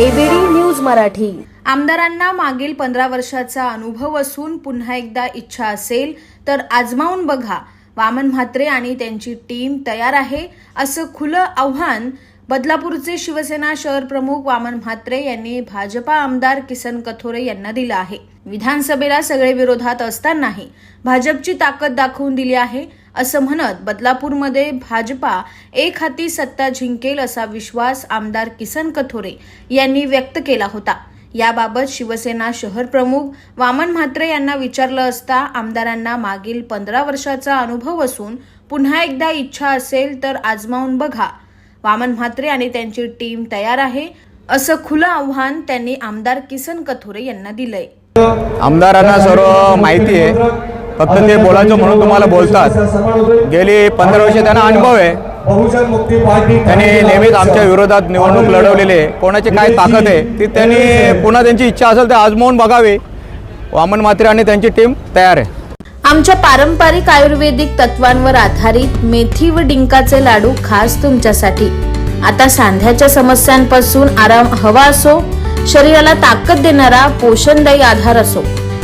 ABD news Marathi. आमदारांना मागील पंधरा वर्षाचा अनुभव असून पुन्हा एकदा इच्छा असेल तर आजमावून बघा. वामन म्हात्रे आणि त्यांची टीम तयार आहे असं खुलं आव्हान बदलापूरचे शिवसेना शहर प्रमुख वामन म्हात्रे यांनी भाजपा आमदार किसन कथोरे यांना दिलं आहे. विधानसभेला सगळे विरोधात असतानाही भाजपची ताकद दाखवून दिली आहे. असं म्हणत बदलापूरमध्ये भाजपा एक हाती सत्ता जिंकेल असा विश्वास आमदार किसन कथोरे यांनी व्यक्त केला होता. याबाबत शिवसेना शहर प्रमुख वामन म्हात्रे यांना विचारलं असता आमदारांना मागील पंधरा वर्षाचा अनुभव असून पुन्हा एकदा इच्छा असेल तर आजमावून बघा. वामन म्हात्रे आणि त्यांची टीम तयार आहे असं खुलं आव्हान त्यांनी आमदार किसन कथोरे यांना दिलंय. आमदारांना सर्व माहिती आहे. फक्त ते बोलायचं म्हणून तुम्हाला बोलतात. गेली पंधरा वर्षे त्यांना अनुभव आहे. बहुजन मुक्ती पार्टी त्यांनी नेहमीच आमच्या विरोधात निवडणूक लढवलेली आहे. कोणाची काय ताकद आहे ती त्यांनी पुन्हा त्यांची इच्छा असेल तर आजमावून बघावी. वामन मात्रे आणि त्यांची टीम तयार आहे. आमच्या पारंपरिक आयुर्वेदिक तत्वांवर आधारित मेथी व डिंकाचे लाडू खास तुमच्यासाठी. आता सांध्याच्या समस्यांपासून आराम हवा असो शरीराला ताकद देणारा पोषणदायी आधार असो.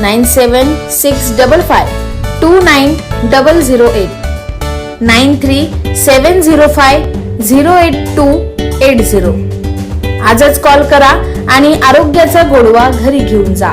Nine seven six double five two nine double zero eight nine three seven zero five zero eight two eight zero. आजच कॉल करा आणि आरोग्याचा गोडवा घरी घेऊन जा.